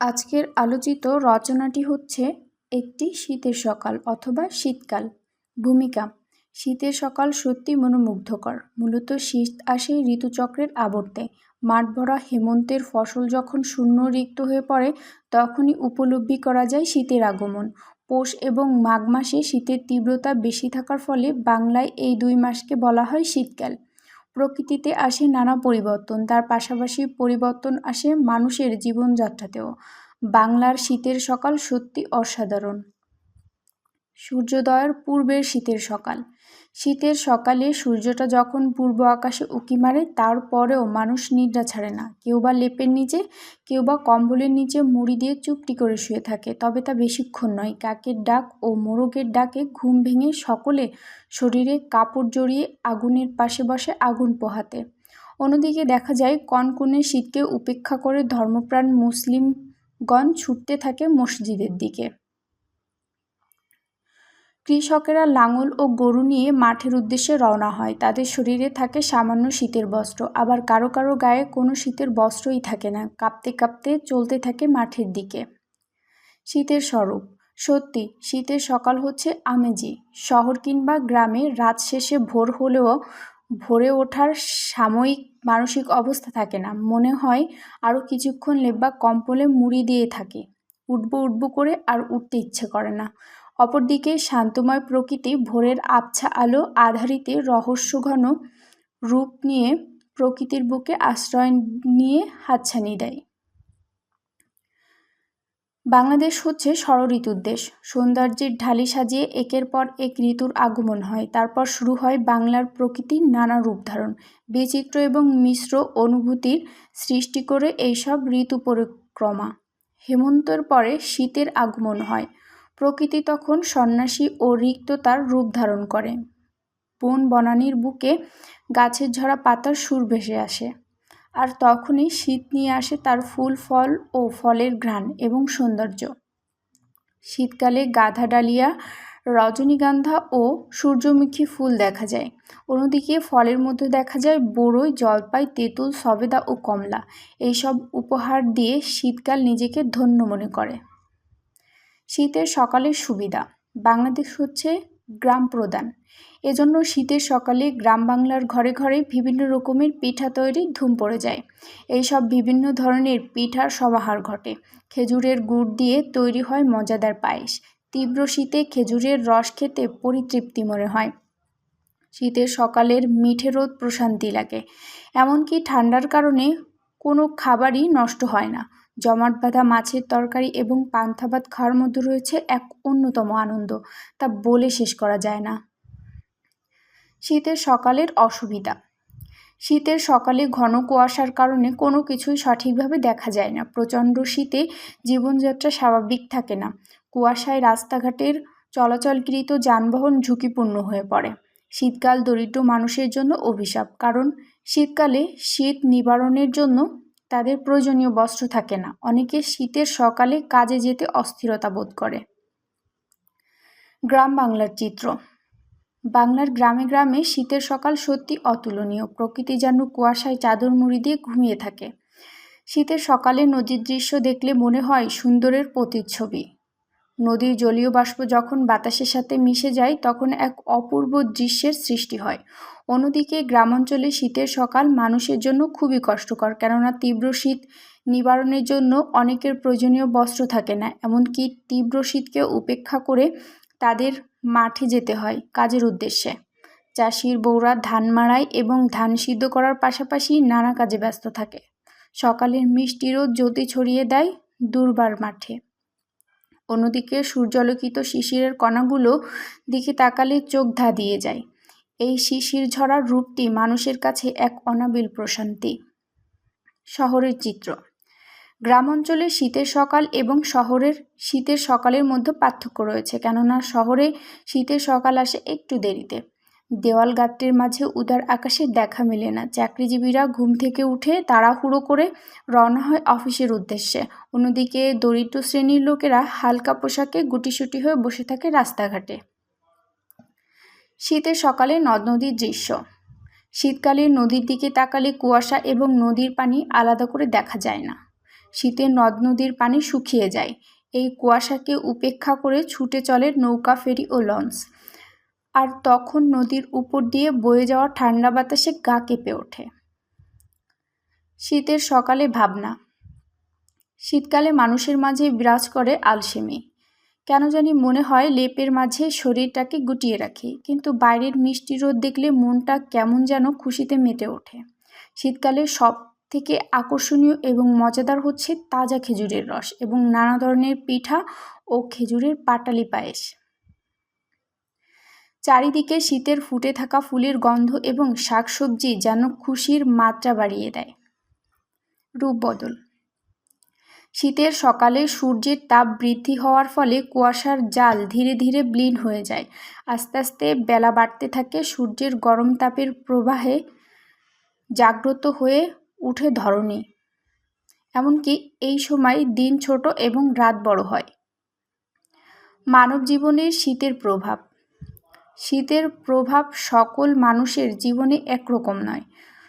আজকের আলোচিত রচনাটি হচ্ছে একটি শীতের সকাল অথবা শীতকাল, ভূমিকা। শীতের সকাল সত্যি মনোমুগ্ধকর। মূলত শীত আসে ঋতুচক্রের আবর্তে। মাঠ ভরা হেমন্তের ফসল যখন শূন্য রিক্ত হয়ে পড়ে, তখনই উপলব্ধি করা যায় শীতের আগমন। পৌষ এবং মাঘ মাসে শীতের তীব্রতা বেশি থাকার ফলে বাংলায় এই দুই মাসকে বলা হয় শীতকাল। প্রকৃতিতে আসে নানা পরিবর্তন, তার পাশাপাশি পরিবর্তন আসে মানুষের জীবনযাত্রাতেও। বাংলার শীতের সকাল সত্যি অসাধারণ। সূর্যোদয়ের পূর্বের শীতের সকাল। শীতের সকালে সূর্যটা যখন পূর্ব আকাশে উঁকি মারে তারপরেও মানুষ নিদ্রা ছাড়ে না। কেউ বা লেপের নিচে, কেউ বা কম্বলের নিচে মুড়ি দিয়ে চুপটি করে শুয়ে থাকে। তবে তা বেশিক্ষণ নয়, কাকের ডাক ও মোরগের ডাকে ঘুম ভেঙে সকলে শরীরে কাপড় জড়িয়ে আগুনের পাশে বসে আগুন পোহাতে। অন্যদিকে দেখা যায়, কনকনে শীতকে উপেক্ষা করে ধর্মপ্রাণ মুসলিমগণ ছুটতে থাকে মসজিদের দিকে। কৃষকেরা লাঙল ও গরু নিয়ে মাঠের উদ্দেশ্যে রওনা হয়। তাদের শরীরে থাকে সামান্য শীতের বস্ত্র। আবার কারও কারও গায়ে কোনো শীতের বস্ত্রই থাকে না। কাঁপতে কাঁপতে চলতে থাকে মাঠের দিকে। শীতের স্বরূপ। সত্যি, শীতের সকাল হচ্ছে আমেজি। শহর কিংবা গ্রামে রাত শেষে ভোর হলেও ভোরে ওঠার সাময়িক মানসিক অবস্থা থাকে না। মনে হয় আরও কিছুক্ষণ লেব্বা কম্পলে মুড়ি দিয়ে থাকে। উঠবো উঠবো করে আর উঠতে ইচ্ছে করে না। অপরদিকে শান্তময় প্রকৃতি ভোরের আবছা আলো আধারিতে রহস্যঘন রূপ নিয়ে প্রকৃতির বুকে আশ্রয় নিয়ে হাতছানি দেয়। বাংলাদেশ হচ্ছে ষড় ঋতুর দেশ। সৌন্দর্যের ঢালি সাজিয়ে একের পর এক ঋতুর আগমন হয়। তারপর শুরু হয় বাংলার প্রকৃতির নানা রূপ ধারণ। বিচিত্র এবং মিশ্র অনুভূতির সৃষ্টি করে এইসব ঋতু পরিক্রমা। হেমন্তর পরে শীতের আগমন হয়। প্রকৃতি তখন সন্ন্যাসী ও রিক্ততার রূপ ধারণ করে। বন বনানির বুকে গাছের ঝরা পাতার সুর ভেসে আসে আর তখনই শীত নিয়ে আসে তার ফুল, ফল ও ফলের ঘ্রাণ এবং সৌন্দর্য। শীতকালে গাধা ডালিয়া, রজনীগন্ধা ও সূর্যমুখী ফুল দেখা যায়। অন্যদিকে ফলের মধ্যে দেখা যায় বড়ই জলপাই, তেঁতুল, সবেদা ও কমলা। এইসব উপহার দিয়ে শীতকাল নিজেকে ধন্য মনে করে। শীতের সকালের সুবিধা। বাংলাদেশ হচ্ছে গ্রাম প্রধান। এজন্য শীতের সকালে গ্রাম বাংলার ঘরে ঘরে বিভিন্ন রকমের পিঠা তৈরি ধুম পড়ে যায়। এইসব বিভিন্ন ধরনের পিঠার সমাহার ঘটে। খেজুরের গুড় দিয়ে তৈরি হয় মজাদার পায়েস। তীব্র শীতে খেজুরের রস খেতে পরিতৃপ্তি মনে হয়। শীতের সকালের মিঠে রোদ প্রশান্তি লাগে। এমনকি ঠান্ডার কারণে কোনো খাবারই নষ্ট হয় না। জমাট বাঁধা মাছের তরকারি এবং পান্তা ভাত খাওয়ার মধ্যে রয়েছে এক অন্যতম আনন্দ, তা বলে শেষ করা যায় না। শীতের সকালের অসুবিধা। শীতের সকালে ঘন কুয়াশার কারণে কোনো কিছুই সঠিকভাবে দেখা যায় না। প্রচণ্ড শীতে জীবনযাত্রা স্বাভাবিক থাকে না। কুয়াশায় রাস্তাঘাটের চলাচলকৃত যানবাহন ঝুঁকিপূর্ণ হয়ে পড়ে। শীতকাল দরিদ্র মানুষের জন্য অভিশাপ, কারণ শীতকালে শীত নিবারণের জন্য তাদের প্রয়োজনীয় বস্ত্র থাকে না। অনেকে শীতের সকালে কাজে যেতে অস্থিরতা বোধ করে। গ্রাম বাংলার চিত্র। বাংলার গ্রামে গ্রামে শীতের সকাল সত্যি অতুলনীয়। প্রকৃতি যেন কুয়াশায় চাদর মুড়ি দিয়ে ঘুমিয়ে থাকে। শীতের সকালে নদীর দৃশ্য দেখলে মনে হয় সুন্দরের প্রতিচ্ছবি। নদীর জলীয় বাষ্প যখন বাতাসের সাথে মিশে যায়, তখন এক অপূর্ব দৃশ্যের সৃষ্টি হয়। অন্যদিকে গ্রামাঞ্চলে শীতের সকাল মানুষের জন্য খুবই কষ্টকর, কেননা তীব্র শীত নিবারণের জন্য অনেকের প্রয়োজনীয় বস্ত্র থাকে না, এমনকি তীব্র শীতকে উপেক্ষা করে তাদের মাঠে যেতে হয় কাজের উদ্দেশ্যে। চাষির বউরা ধান মাড়াই এবং ধান সিদ্ধ করার পাশাপাশি নানা কাজে ব্যস্ত থাকে। সকালের মিষ্টি রোদ জ্যোতি ছড়িয়ে দেয় দুর্বার মাঠে। অন্যদিকে সূর্যালোকিত শিশিরের কণাগুলো দিকে তাকালে চোখ ধা দিয়ে যায়। এই শিশির ঝরার রূপটি মানুষের কাছে এক অনাবিল প্রশান্তি। শহরের চিত্র। গ্রাম অঞ্চলে শীতের সকাল এবং শহরের শীতের সকালের মধ্যে পার্থক্য রয়েছে, কেননা শহরে শীতের সকাল আসে একটু দেরিতে। দেওয়াল গাত্রের মাঝে উদার আকাশের দেখা মেলে না। চাকরিজীবীরা ঘুম থেকে উঠে তাড়াহুড়ো করে রওনা হয় অফিসের উদ্দেশ্যে। অন্যদিকে দরিদ্র শ্রেণির লোকেরা হালকা পোশাকে গুটিসুটি হয়ে বসে থাকে রাস্তাঘাটে। শীতের সকালে নদ নদীর দৃশ্য। শীতকালে নদীর দিকে তাকালে কুয়াশা এবং নদীর পানি আলাদা করে দেখা যায় না। শীতে নদ নদীর পানি শুকিয়ে যায়। এই কুয়াশাকে উপেক্ষা করে ছুটে চলে নৌকা, ফেরি ও লঞ্চ। আর তখন নদীর উপর দিয়ে বয়ে যাওয়া ঠান্ডা বাতাসে গা কেঁপে ওঠে। শীতের সকালে ভাবনা। শীতকালে মানুষের মাঝে বিরাজ করে আলসেমি। কেন জানি মনে হয় লেপের মাঝে শরীরটাকে গুটিয়ে রাখি, কিন্তু বাইরের মিষ্টি রোদ দেখলে মনটা কেমন যেন খুশিতে মেতে ওঠে। শীতকালে সব থেকে আকর্ষণীয় এবং মজাদার হচ্ছে তাজা খেজুরের রস এবং নানা ধরনের পিঠা ও খেজুরের পাটালি পায়েস। চারিদিকে শীতের ফুটে থাকা ফুলের গন্ধ এবং শাকসবজি যেন খুশির মাত্রা বাড়িয়ে দেয়। রূপ বদল। শীতের সকালে সূর্যের তাপ বৃদ্ধি হওয়ার ফলে কুয়াশার জাল ধীরে ধীরে ব্লিন হয়ে যায়। আস্তে আস্তে বেলা বাড়তে থাকে, সূর্যের গরম তাপের প্রবাহে জাগ্রত হয়ে উঠে ধরণী। এমনকি এই সময় দিন ছোট এবং রাত বড় হয়। মানব জীবনের শীতের প্রভাব। শীতের প্রভাব সকল মানুষের জীবনে একরকম নয়।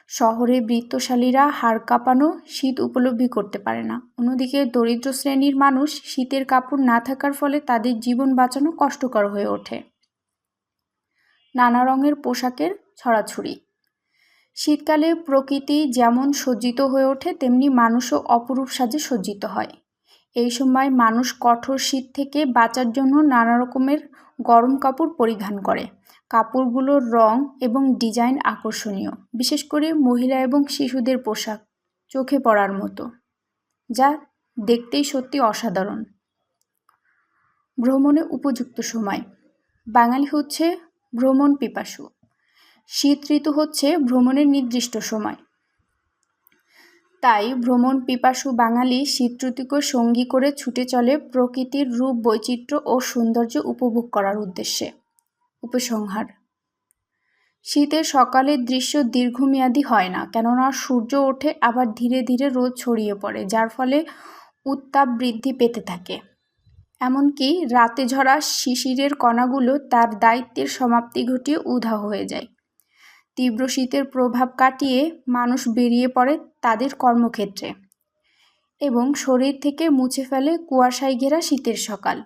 শহরে বৃত্তশালীরা হাড় কাঁপানো শীত উপলব্ধি করতে পারে না। অন্যদিকে দরিদ্র শ্রেণির মানুষ শীতের কাপড় না থাকার ফলে তাদের জীবন বাঁচানো কষ্টকর হয়ে ওঠে। নানা রঙের পোশাকের ছড়াছড়ি। শীতকালে প্রকৃতি যেমন সজ্জিত হয়ে ওঠে, তেমনি মানুষও অপরূপ সাজে সজ্জিত হয়। এই সময় মানুষ কঠোর শীত থেকে বাঁচার জন্য নানা রকমের গরম কাপড় পরিধান করে। কাপড়গুলোর রং এবং ডিজাইন আকর্ষণীয়, বিশেষ করে মহিলা এবং শিশুদের পোশাক চোখে পড়ার মতো, যা দেখতেই সত্যি অসাধারণ। ভ্রমণে উপযুক্ত সময়। বাঙালি হচ্ছে ভ্রমণ পিপাসু। শীত ঋতু হচ্ছে ভ্রমণের নির্দিষ্ট সময়। তাই ভ্রমণ পিপাসু বাঙালি শীত সঙ্গী করে ছুটে চলে প্রকৃতির রূপ, বৈচিত্র্য ও সৌন্দর্য উপভোগ করার উদ্দেশ্যে। উপসংহার। শীতের সকালের দৃশ্য দীর্ঘমেয়াদী হয় না, কেননা সূর্য ওঠে আবার ধীরে ধীরে রোদ ছড়িয়ে পড়ে, যার ফলে উত্তাপ বৃদ্ধি পেতে থাকে। এমনকি রাতে ঝরা শিশিরের কণাগুলো তার দায়িত্বের সমাপ্তি ঘটিয়ে উধাও হয়ে যায়। তীব্র শীতের প্রভাব কাটিয়ে মানুষ বেরিয়ে পড়ে তাদের কর্মক্ষেত্রে এবং শরীর থেকে মুছে ফেলে কুয়াশায় ঘেরা শীতের সকাল।